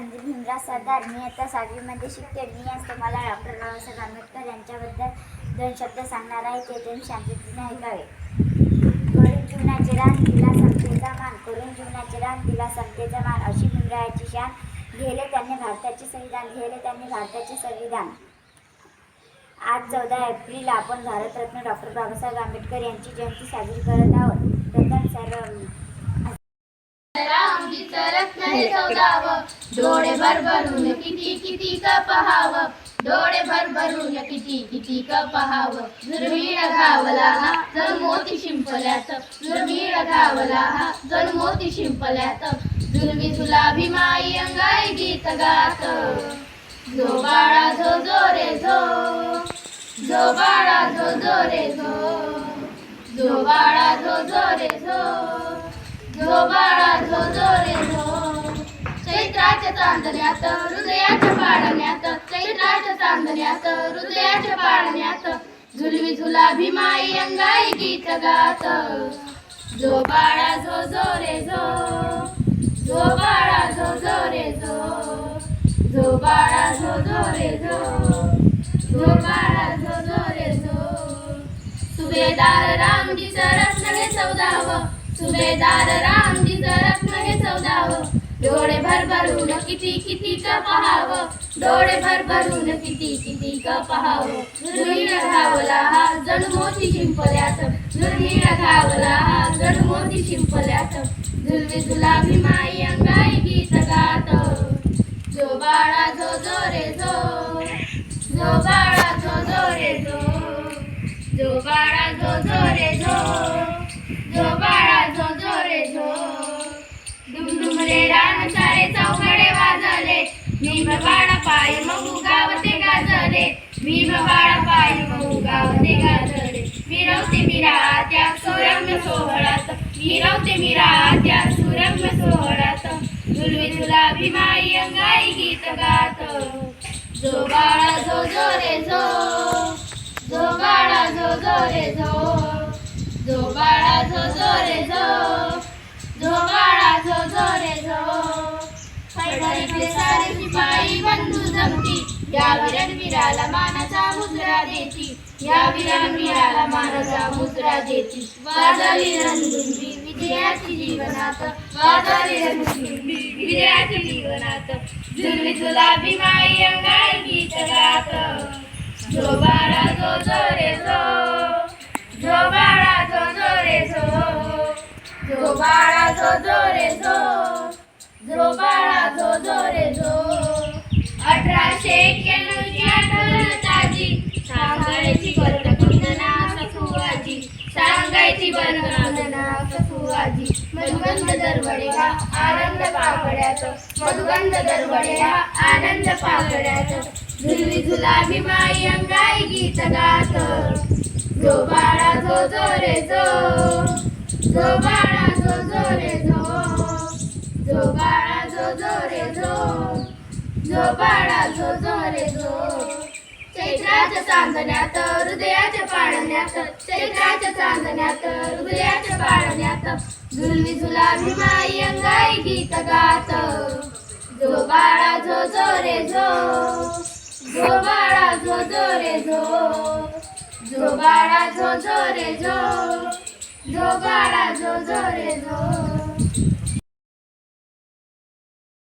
नंदी भीमराव सरदार मी आता सहावीमध्ये शिकते मी आज तुम्हाला डॉक्टर बाबासाहेब आंबेडकर यांच्याबद्दल दोन शब्द सांगणार आहे ते दोन शांततेने ऐकावे. करून जीवनाचे रान दिला समतेचा मान. करून जीवनाचे रान दिला समतेचा मान. अशी भीमरायाची शान. लिहिले त्यांनी भारताचे संविधान लिहिले त्यांनी भारताचे संविधान. आज चौदा एप्रिल आपण भारतरत्न डॉक्टर बाबासाहेब आंबेडकर यांची जयंती साजरी करत आहोत. प्रथम सर्व रामजीचं रत्न डोळे भरभरून किती किती क पहावं डोळे भरभरून किती किती क पहावं दुर्मिळ घावला हा जर मोती शिंपल्यात. दुर्मिळ घावला हा जर मोती शिंपल्यात. दुर्मी तुला भीमाई अंगाई गीत गात. जो बाळा झो जो रे झो जो बाळा झो जो रे झो झो बाळा झो झो रे झो झो बाळा झो झो रे झो चैत्राच्या चांदण्यात हृदयाच्या पाडण्यात चैत्राच्या चांदण्यात हृदयाच्या पाडण्यात. झुलवी झुला भीमाई अंगाई गीत गात. जो बाळा झो झो रे झो. झो बाळा झो झो रे झो. झो बाळा झो झो रे झो. झो बाळा झो झो रे झो. सुभेदार रामजीचं रत्न हे चौदाव सुभेदार रामजीचं रत्न हे चौदाव डोळे भरभरून किती किती का पहावं? डोळे भरभरून किती किती का पहावं? दुर्मिळ घावला हा जण मोती शिंपल्यात. दुर्मिळ घावला हा जण मोती शिंपल्यात. झुलवी गुलाबी माई अंगाई गीत गात. जो बाळा जो जो रे जो जो बाळा जो जो रे जो जो बाळा जो जो रे जो. भीम बाळा पाय मग गावते गाजरे. भीम बाळा पाय मग गावते गाजरे. मिरवते मिरा त्या सुरम्य सोहळात मिरवते मिरा त्या सुरम्य सोहळात झुलवी झुला भीमाई अंगाई गीत गात. जो बाळा जो जो रे जो. जो बाळा जो जो रे जो. जो बाळा जो जो रे जो. पैठणीतले सारे शिपाई बंधू जमती. या वीरन वीराला मानाचा मुद्रा देती. या वीरन वीराला मानाचा मुद्रा देती. वाजली रणधुंदी विजयाची जीवनात. वाजली रणधुंदी विजयाची जीवनात. जुलमी झुला भीमाई अंगाई गीत गात. जो बाळा जो जो रे जो जो बाळा जो जो रे जो जो बाळा जो जो रे बाळा जो. रे जो अठराशे एक्क्याण्णवची आठवण ताजी. सांगायची बरं कंगना सांगायची बरं कंगना मधुगंध दरवडे हा आनंद पाकड्यात मधुगंध दरवडे हा आनंद पाकड्यात झुलवी झुला माई अंगाई गीत गात. जो बाळा जो जो रे जो. जो बाळा जो जो रे जो. जो बाळा जो जो रे जो जो बाळा जो जो रे जो. चैत्राच्या चांदण्यात हृदयाच्या पाळण्यात चैत्राच्या चांदण्यात हृदयाच्या पाळण्यात. झुलवी झुला माई अंगाई गीत गात. जो बाळा जो जो रे जो जो बाळा जो जो रे जो. जो बाळा जो जो रे जो जो बाळा जो जो रे जो.